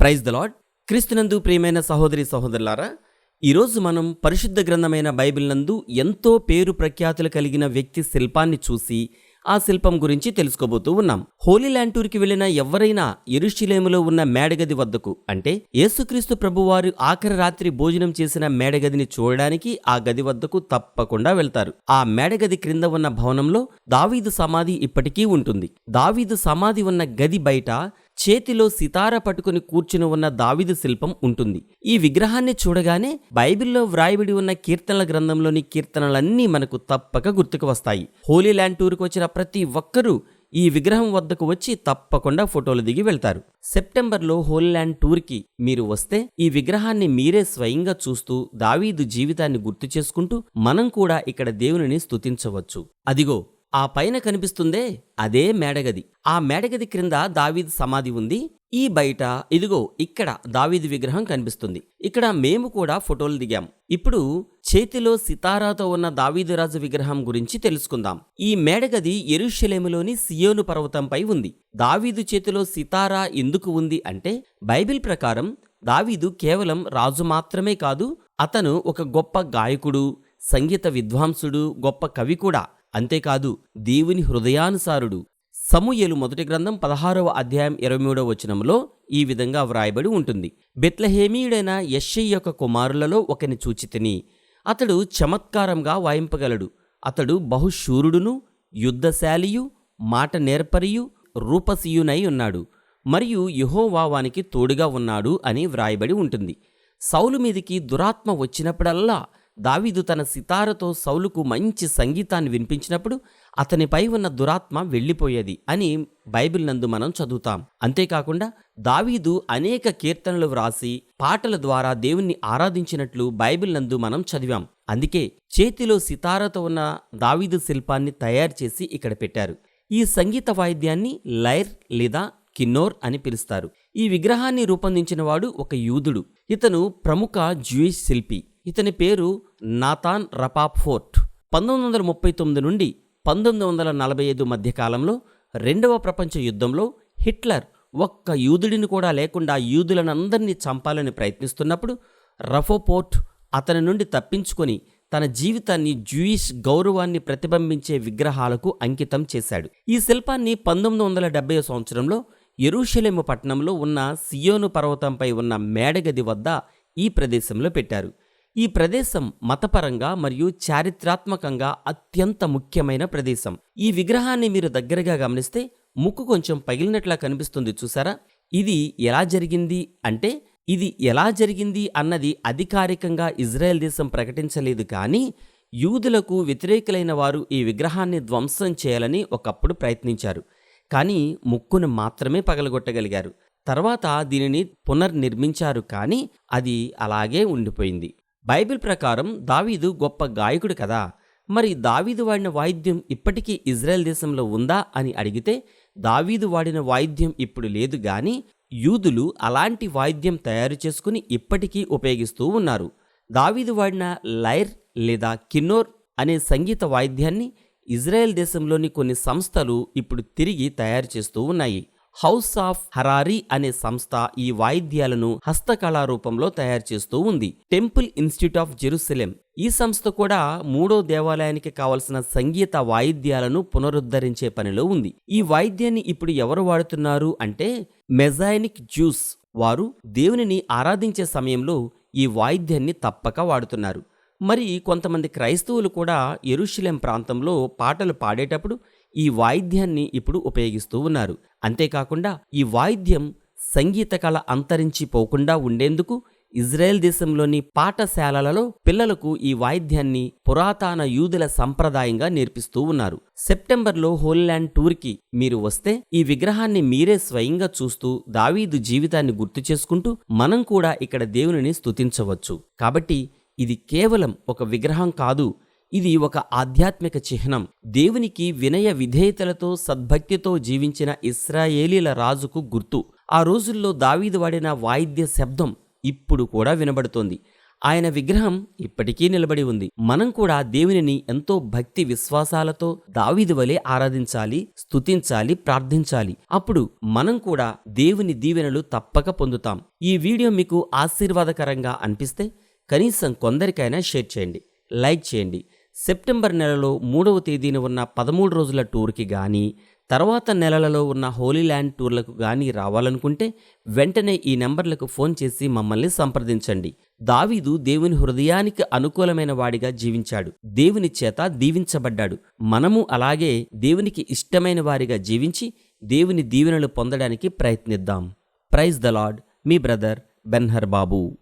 Praise the lord క్రీస్తునందు ప్రియమైన సహోదరి సహోదరులారా ఈరోజు మనం పరిశుద్ధ గ్రంథమైన బైబిల్ నందు ఎంతో పేరు ప్రఖ్యాతులు కలిగిన వ్యక్తి శిల్పాన్ని చూసి ఆ శిల్పం గురించి తెలుసుకోబోతూ ఉన్నాం. హోలీ ల్యాండ్ టూర్కి వెళ్ళిన ఎవరైనా ఎరుషిలేములో ఉన్న మేడగది వద్దకు అంటే యేసుక్రీస్తు ప్రభువారు ఆఖరి రాత్రి భోజనం చేసిన మేడగదిని చూడడానికి ఆ గది వద్దకు తప్పకుండా వెళ్తారు. ఆ మేడగది క్రింద ఉన్న భవనంలో దావీదు సమాధి ఇప్పటికీ ఉంటుంది. దావీదు సమాధి ఉన్న గది బయట చేతిలో సితార పట్టుకుని కూర్చుని ఉన్న దావిదు శిల్పం ఉంటుంది. ఈ విగ్రహాన్ని చూడగానే బైబిల్లో వ్రాయబడి ఉన్న కీర్తనల గ్రంథంలోని కీర్తనలన్నీ మనకు తప్పక గుర్తుకు వస్తాయి. హోలీ ల్యాండ్ టూర్కి వచ్చిన ప్రతి ఒక్కరూ ఈ విగ్రహం వద్దకు వచ్చి తప్పకుండా ఫోటోలు దిగి వెళ్తారు. సెప్టెంబర్లో హోలీ ల్యాండ్ టూర్కి మీరు వస్తే ఈ విగ్రహాన్ని మీరే స్వయంగా చూస్తూ దావీదు జీవితాన్ని గుర్తు చేసుకుంటూ మనం కూడా ఇక్కడ దేవునిని స్తుతించవచ్చు. అదిగో ఆ పైన కనిపిస్తుందే అదే మేడగది. ఆ మేడగది క్రింద దావీద్ సమాధి ఉంది. ఈ బయట ఇదిగో ఇక్కడ దావీదు విగ్రహం కనిపిస్తుంది. ఇక్కడ మేము కూడా ఫోటోలు దిగాం. ఇప్పుడు చేతిలో సితారాతో ఉన్న దావీదురాజు విగ్రహం గురించి తెలుసుకుందాం. ఈ మేడగది ఎరుషలేములోని సియోను పర్వతంపై ఉంది. దావీదు చేతిలో సితారా ఎందుకు ఉంది అంటే బైబిల్ ప్రకారం దావీదు కేవలం రాజు మాత్రమే కాదు అతను ఒక గొప్ప గాయకుడు సంగీత విద్వాంసుడు గొప్ప కవి కూడా. అంతేకాదు దేవుని హృదయానుసారుడు. సమూయేలు మొదటి గ్రంథం పదహారవ అధ్యాయం ఇరవై మూడవ వచనంలో ఈ విధంగా వ్రాయబడి ఉంటుంది. బెత్లహేమీయుడైన యశ్షై యొక్క కుమారులలో ఒకని చూచితిని అతడు చమత్కారంగా వాయింపగలడు. అతడు బహుశూరుడును యుద్ధశాలియు మాట నేర్పరియు రూపసీయునై ఉన్నాడు. మరియు యెహోవా వానికి తోడుగా ఉన్నాడు అని వ్రాయబడి ఉంటుంది. సౌలు మీదికి దురాత్మ వచ్చినప్పుడల్లా దావీదు తన సితారతో సౌలుకు మంచి సంగీతాన్ని వినిపించినప్పుడు అతనిపై ఉన్న దురాత్మ వెళ్ళిపోయేది అని బైబిల్ నందు మనం చదువుతాం. అంతేకాకుండా దావీదు అనేక కీర్తనలు వ్రాసి పాటల ద్వారా దేవుణ్ణి ఆరాధించినట్లు బైబిల్ నందు మనం చదివాం. అందుకే చేతిలో సితారతో ఉన్న దావీదు శిల్పాన్ని తయారు చేసి ఇక్కడ పెట్టారు. ఈ సంగీత వాయిద్యాన్ని లైర్ లేదా కిన్నోర్ అని పిలుస్తారు. ఈ విగ్రహాన్ని రూపొందించిన వాడు ఒక యూదుడు. ఇతను ప్రముఖ జ్యూయిష్ శిల్పి. ఇతని పేరు నాతాన్ రపాఫోర్ట్. పంతొమ్మిది వందల ముప్పై తొమ్మిది నుండి పంతొమ్మిది వందల నలభై ఐదు మధ్యకాలంలో రెండవ ప్రపంచ యుద్ధంలో హిట్లర్ ఒక్క యూదుడిని కూడా లేకుండా యూదులనందరినీ చంపాలని ప్రయత్నిస్తున్నప్పుడు రఫోపోర్ట్ అతని నుండి తప్పించుకొని తన జీవితాన్ని జూయిష్ గౌరవాన్ని ప్రతిబింబించే విగ్రహాలకు అంకితం చేశాడు. ఈ శిల్పాన్ని పంతొమ్మిది వందల డెబ్బై సంవత్సరంలో ఎరుషలేము పట్టణంలో ఉన్న సియోను పర్వతంపై ఉన్న మేడగది వద్ద ఈ ప్రదేశంలో పెట్టారు. ఈ ప్రదేశం మతపరంగా మరియు చారిత్రాత్మకంగా అత్యంత ముఖ్యమైన ప్రదేశం. ఈ విగ్రహాన్ని మీరు దగ్గరగా గమనిస్తే ముక్కు కొంచెం పగిలినట్లా కనిపిస్తుంది చూసారా? ఇది ఎలా జరిగింది అంటే ఇది ఎలా జరిగింది అన్నది అధికారికంగా ఇజ్రాయెల్ దేశం ప్రకటించలేదు కానీ యూదులకు వ్యతిరేకులైన వారు ఈ విగ్రహాన్ని ధ్వంసం చేయాలని ఒకప్పుడు ప్రయత్నించారు. కానీ ముక్కును మాత్రమే పగలగొట్టగలిగారు. తర్వాత దీనిని పునర్నిర్మించారు కానీ అది అలాగే ఉండిపోయింది. బైబిల్ ప్రకారం దావీదు గొప్ప గాయకుడు కదా. మరి దావీదు వాడిన వాయిద్యం ఇప్పటికీ ఇజ్రాయెల్ దేశంలో ఉందా అని అడిగితే దావీదు వాడిన వాయిద్యం ఇప్పుడు లేదు గాని యూదులు అలాంటి వాయిద్యం తయారు చేసుకుని ఇప్పటికీ ఉపయోగిస్తూ ఉన్నారు. దావీదు వాడిన లైర్ లేదా కిన్నోర్ అనే సంగీత వాయిద్యాన్ని ఇజ్రాయెల్ దేశంలోని కొన్ని సంస్థలు ఇప్పుడు తిరిగి తయారు చేస్తూ ఉన్నాయి. హౌస్ ఆఫ్ హరారీ అనే సంస్థ ఈ వాయిద్యాలను హస్తకళా రూపంలో తయారు చేస్తూ ఉంది. Temple institute of Jerusalem. ఈ సంస్థ కూడా మూడో దేవాలయానికి కావలసిన సంగీత వాయిద్యాలను పునరుద్ధరించే పనిలో ఉంది. ఈ వాయిద్యాన్ని ఇప్పుడు ఎవరు వాడుతున్నారు అంటే మెజాయినిక్ జ్యూస్ వారు దేవునిని ఆరాధించే సమయంలో ఈ వాయిద్యాన్ని తప్పక వాడుతున్నారు. మరి కొంతమంది క్రైస్తవులు కూడా ఎరుషులెం ప్రాంతంలో పాటలు పాడేటప్పుడు ఈ వాయిద్యాన్ని ఇప్పుడు ఉపయోగిస్తూ ఉన్నారు. అంతేకాకుండా ఈ వాయిద్యం సంగీత కళ అంతరించిపోకుండా ఉండేందుకు ఇజ్రాయెల్ దేశంలోని పాఠశాలలలో పిల్లలకు ఈ వాయిద్యాన్ని పురాతన యూదుల సంప్రదాయంగా నేర్పిస్తూ ఉన్నారు. సెప్టెంబర్లో హోల్లాండ్ టూర్కి మీరు వస్తే ఈ విగ్రహాన్ని మీరే స్వయంగా చూస్తూ దావీదు జీవితాన్ని గుర్తు చేసుకుంటూ మనం కూడా ఇక్కడ దేవునిని స్తుతించవచ్చు. కాబట్టి ఇది కేవలం ఒక విగ్రహం కాదు ఇది ఒక ఆధ్యాత్మిక చిహ్నం. దేవునికి వినయ విధేయతలతో సద్భక్తితో జీవించిన ఇస్రాయేలీల రాజుకు గుర్తు. ఆ రోజుల్లో దావీదు వాడిన వాయిద్య శబ్దం ఇప్పుడు కూడా వినబడుతోంది. ఆయన విగ్రహం ఇప్పటికీ నిలబడి ఉంది. మనం కూడా దేవునిని ఎంతో భక్తి విశ్వాసాలతో దావీదు వలె ఆరాధించాలి స్తుతించాలి ప్రార్థించాలి. అప్పుడు మనం కూడా దేవుని దీవెనలు తప్పక పొందుతాం. ఈ వీడియో మీకు ఆశీర్వాదకరంగా అనిపిస్తే కనీసం కొందరికైనా షేర్ చేయండి. లైక్ చేయండి. సెప్టెంబర్ నెలలో మూడవ తేదీన ఉన్న పదమూడు రోజుల టూర్కి కానీ తర్వాత నెలలలో ఉన్న హోలీ ల్యాండ్ టూర్లకు కానీ రావాలనుకుంటే వెంటనే ఈ నెంబర్లకు ఫోన్ చేసి మమ్మల్ని సంప్రదించండి. దావీదు దేవుని హృదయానికి అనుకూలమైన వాడిగా జీవించాడు. దేవుని చేత దీవించబడ్డాడు. మనము అలాగే దేవునికి ఇష్టమైన వారిగా జీవించి దేవుని దీవెనలు పొందడానికి ప్రయత్నిద్దాం. ప్రైజ్ ద లాడ్ మీ బ్రదర్ బెన్హర్ బాబు